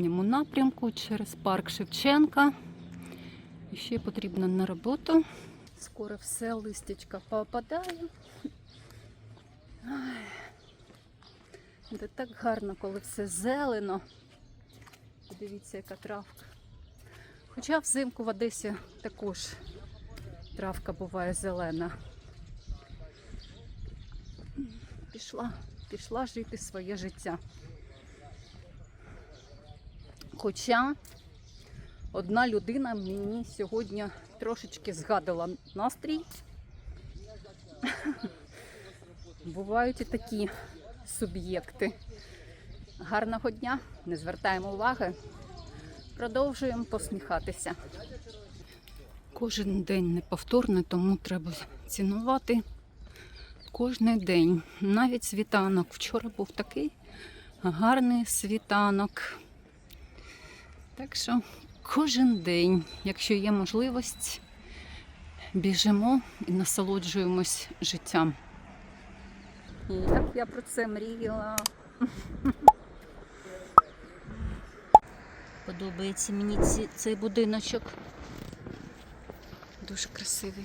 Зворотньому напрямку через парк Шевченка. Ще потрібно на роботу. Скоро все листячка попадає. Це так гарно, коли все зелено. Подивіться, яка травка. Хоча взимку в Одесі також травка буває зелена. Пішла, пішла жити своє життя. Хоча одна людина мені сьогодні трошечки згадала настрій. Бувають і такі суб'єкти. Гарного дня, не звертаємо уваги. Продовжуємо посміхатися. Кожен день неповторний, тому треба цінувати кожен день. Навіть світанок. Вчора був такий гарний світанок. Так що кожен день, якщо є можливість, біжимо і насолоджуємось життям. І як я про це мріяла. Подобається мені ці, цей будиночок. Дуже красивий.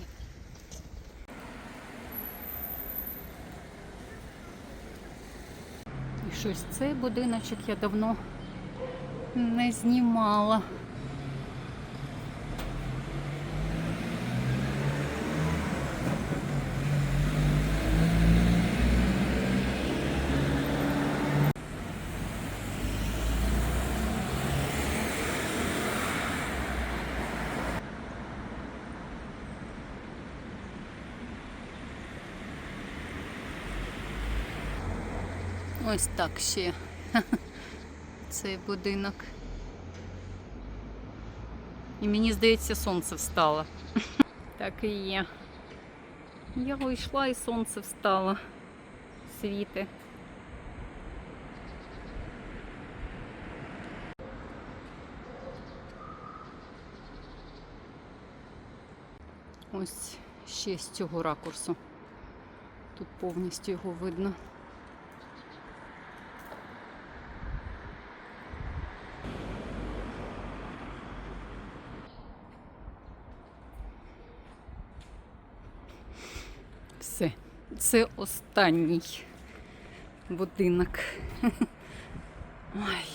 І щось цей будиночок я давно не знімала. Ось так ще цей будинок. І мені здається, сонце встало. Так і є. Я вийшла і сонце встало. Світи. Ось ще з цього ракурсу. Тут повністю його видно. Все, це останній будинок. Ой.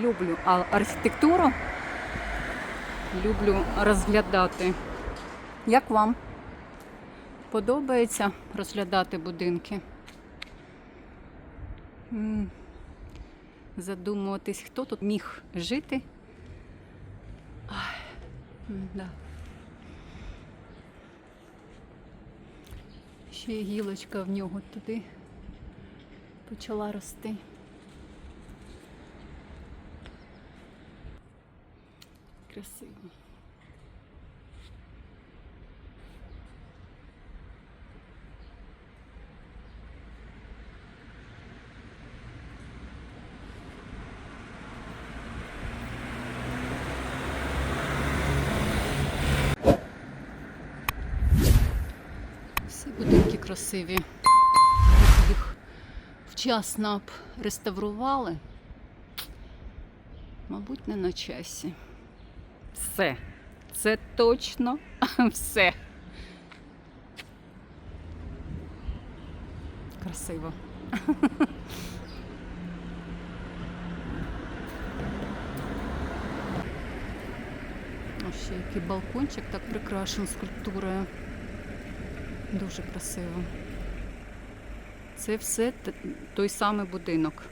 Люблю архітектуру. Люблю розглядати. Як вам? Подобається розглядати будинки? Задумуватись, хто тут міг жити. Ай, да. Ще гілочка в нього туди почала рости. Красиво. Всі будинки красиві. Їх вчасно б реставрували. Мабуть, не на часі. Все. Це точно все. Красиво. Ще який балкончик так прикрашений скульптурою. Дуже красиво. Це все той самий будинок.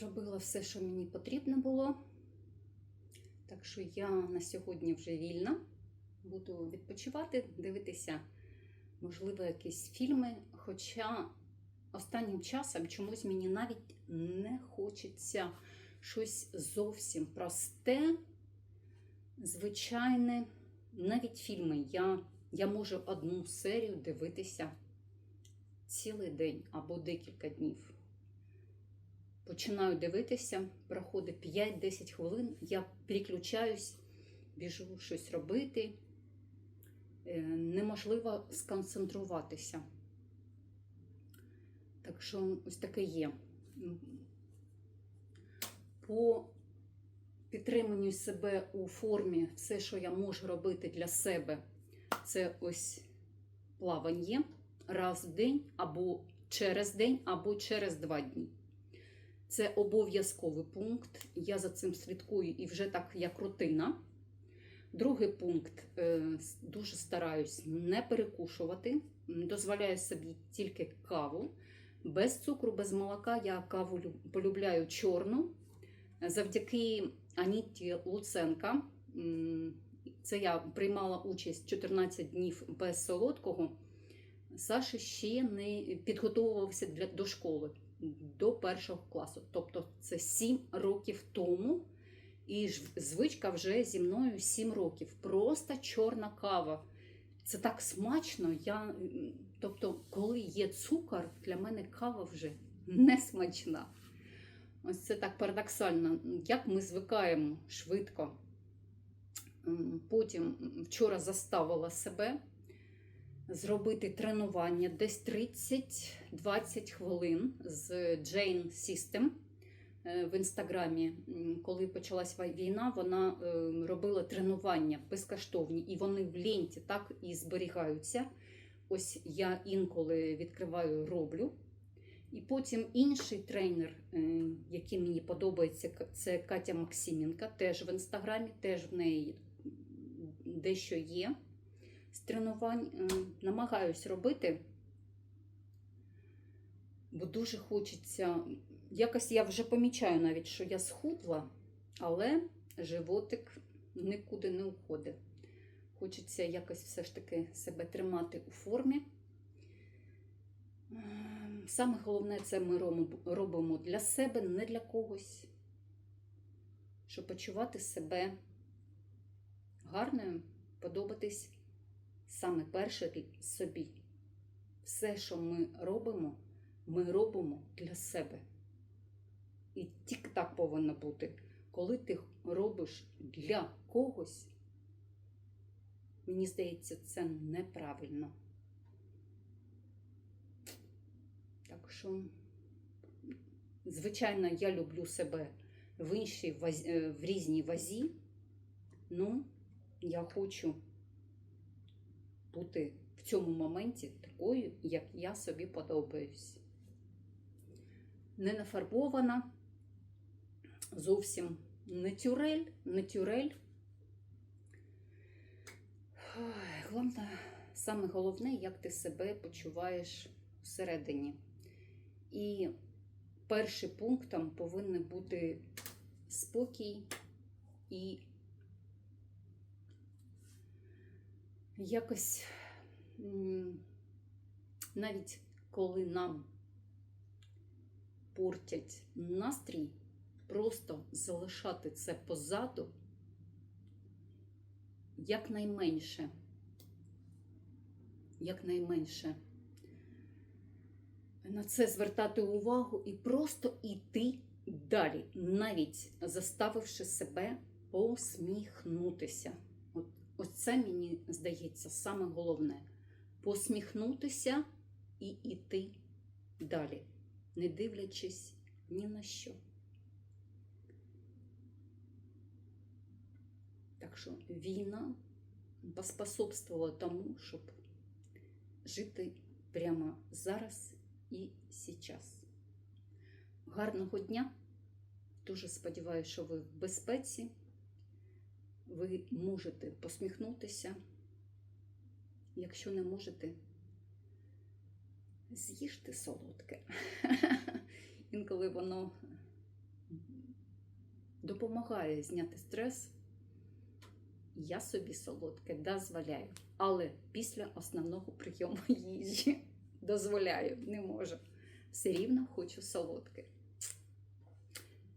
Зробила все, що мені потрібно було. Так що я на сьогодні вже вільна. Буду відпочивати, дивитися, можливо, якісь фільми. Хоча останнім часом чомусь мені навіть не хочеться щось зовсім просте, звичайне. Навіть фільми. Я, я можу одну серію дивитися цілий день або декілька днів. Починаю дивитися, проходить 5-10 хвилин, я переключаюсь, біжу щось робити. Е, Неможливо сконцентруватися. Так що ось таке є. По підтриманню себе у формі, все, що я можу робити для себе, це ось плавання раз в день, або через день, або через два дні. Це обов'язковий пункт. Я за цим слідкую і вже так як рутина. Другий пункт е, дуже стараюсь не перекушувати. Дозволяю собі тільки каву. Без цукру, без молока я каву полюбляю чорну. Завдяки Аніті Луценка. Це я приймала участь 14 днів без солодкого. Саша ще не підготовувався для, до школи до першого класу. Тобто це 7 років тому. І звичка вже зі мною 7 років. Просто чорна кава. Це так смачно. Я, тобто, коли є цукор, для мене кава вже не смачна. Ось це так парадоксально. Як ми звикаємо швидко. Потім вчора заставила себе зробити тренування десь 30-20 хвилин з Jane System е, в інстаграмі. Коли почалась війна, вона е, робила тренування безкоштовні, і вони в ленті так і зберігаються. Ось я інколи відкриваю, роблю. І потім інший тренер, е, який мені подобається, це Катя Максименка, теж в інстаграмі, теж в неї дещо є з тренувань. Е, Намагаюсь робити, бо дуже хочеться. Якось я вже помічаю навіть, що я схудла, але животик нікуди не уходить. Хочеться якось все ж таки себе тримати у формі. Ем, Саме головне, це ми робимо для себе, не для когось, щоб почувати себе гарною, подобатись саме перше собі. Все, що ми робимо, ми робимо для себе. І тільки так повинно бути. Коли ти робиш для когось, мені здається, це неправильно. Так що, звичайно, я люблю себе в іншій е, в різній вазі. Ну, я хочу бути в цьому моменті такою, як я собі подобаюсь. Не нафарбована, зовсім не тюрель, не тюрель. Головне, саме головне, як ти себе почуваєш всередині. І першим пунктом повинен бути спокій і якось навіть коли нам портять настрій, просто залишати це позаду якнайменше. Якнайменше на це звертати увагу і просто йти далі, навіть заставивши себе посміхнутися. Ось це мені здається саме головне. Посміхнутися і йти далі, не дивлячись ні на що. Так що війна поспособствувала тому, щоб жити прямо зараз і зараз. Гарного дня! Дуже сподіваюся, що ви в безпеці. Ви можете посміхнутися. Якщо не можете, з'їжте солодке. Інколи воно допомагає зняти стрес. Я собі солодке дозволяю. Але після основного прийому їжі дозволяю, не можу. Все рівно хочу солодке.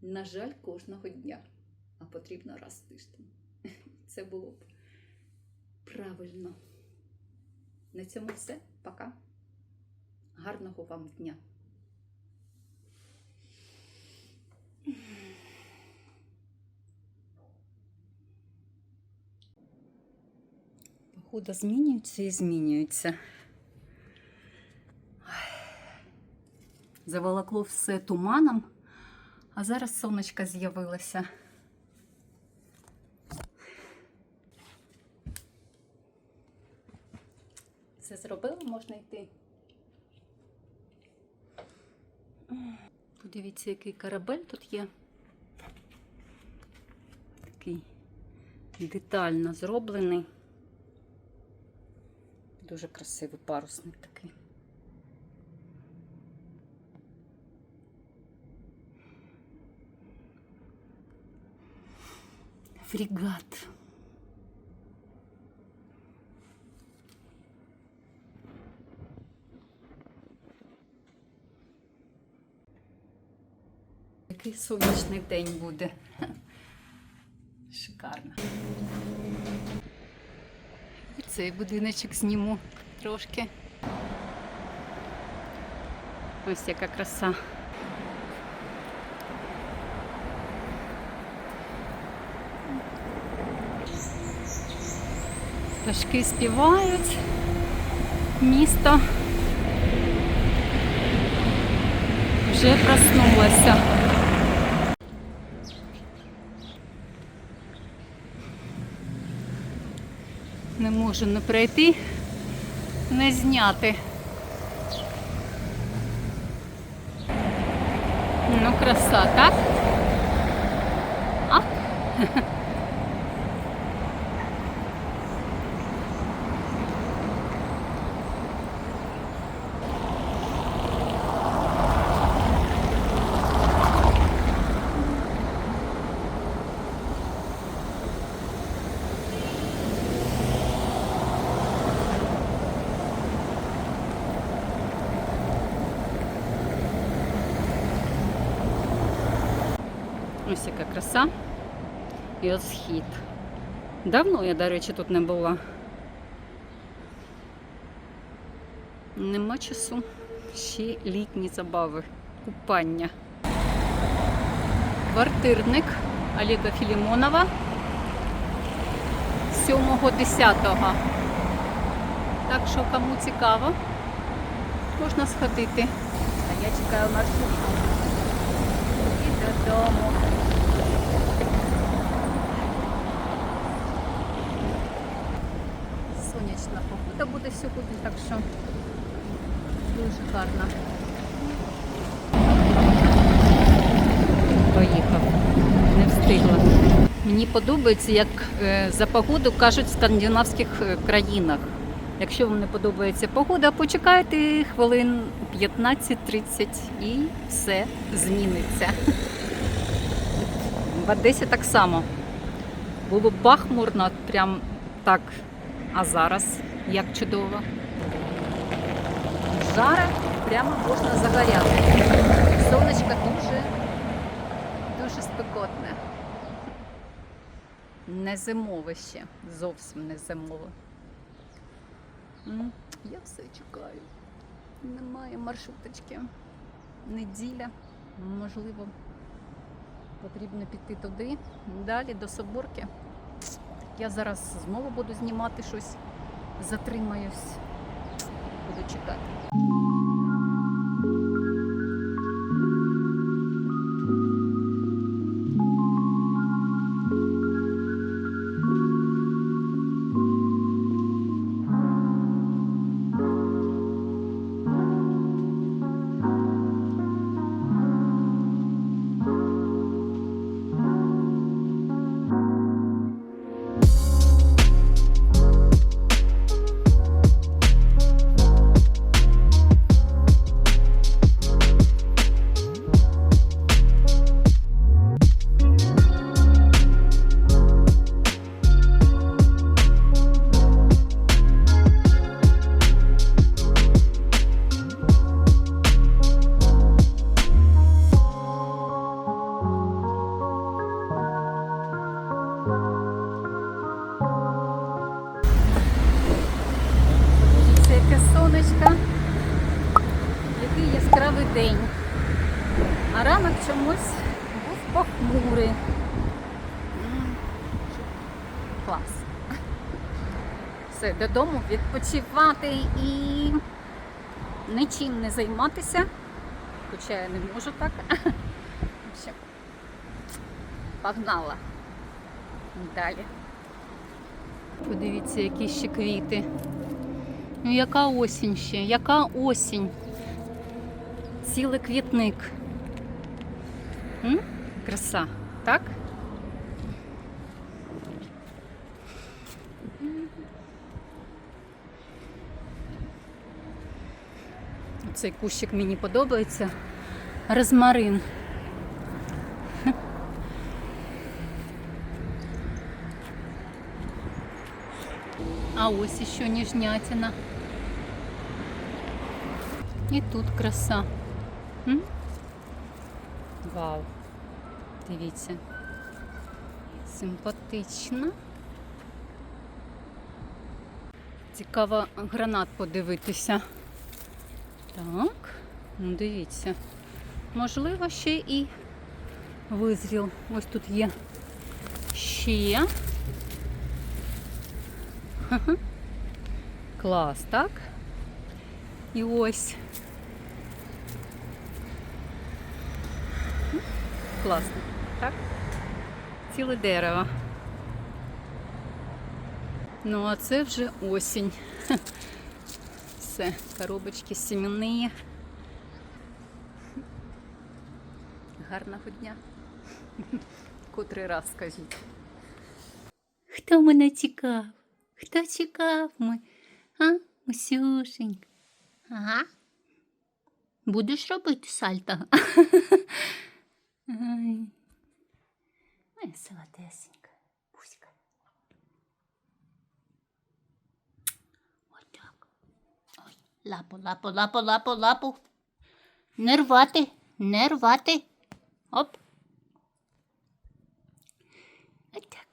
На жаль, кожного дня, а потрібно раз в тиждень. Це було б правильно. На цьому все. Пока. Гарного вам дня. Погода змінюється і змінюється. Заволокло все туманом, а зараз сонечко з'явилося. Все зробили, можна йти. Подивіться, який корабель тут є. Такий детально зроблений. Дуже красивий парусник такий. Фрегат. Який сонячний день буде. Шикарно. І цей будиночок зніму трошки. Ось яка краса. Пташки співають. Місто вже проснулося. Не можу не пройти, не зняти. Ну, краса, так? А? Ось яка краса. І от схід. Давно я, до речі, тут не була. Нема часу. Ще літні забави, купання. Квартирник Олега Філімонова 7.10. Так що кому цікаво, можна сходити. А я чекаю маршрутку. І додому. Буде сьогодні, так що дуже гарно. Поїхав, не встигла. Мені подобається, як е, за погоду кажуть в скандинавських е, країнах. Якщо вам не подобається погода, почекайте хвилин 15-30 і все зміниться. В Одесі так само. Було пахмурно, прям так. А зараз як чудово. Жара прямо можна загоряти. Сонечко дуже, дуже спекотне. Не зимове ще, зовсім не зимове. Я все чекаю. Немає маршруточки. Неділя, можливо, потрібно піти туди, далі до Соборки. Я зараз знову буду знімати щось, затримаюсь, буду чекати. Все, додому відпочивати і нічим не займатися. Хоча я не можу так. В общем, Погнала. Далі. Подивіться, які ще квіти. Ну, яка осінь ще? Яка осінь? Цілий квітник. М? Краса, так? Цей кущик мені подобається. Розмарин. А ось іще ніжнятина. І тут краса. М? Вау. Дивіться. Симпатично. Цікаво гранат подивитися. Так, ну дивіться. Можливо, ще і визріл. Ось тут є ще. Клас, так? І ось. Класно, так? Ціле дерево. Ну, а це вже осінь. Все, коробочки сім'яні. Гарного дня. Котрий раз скажіть. Хто мене чекав? Хто чекав ми? А, Усюшенька? Ага. Будеш робити сальто? Ай. Солодесенька. Лапу, лапу, лапу, лапу, лапу. Не рвати, не рвати. Оп. От.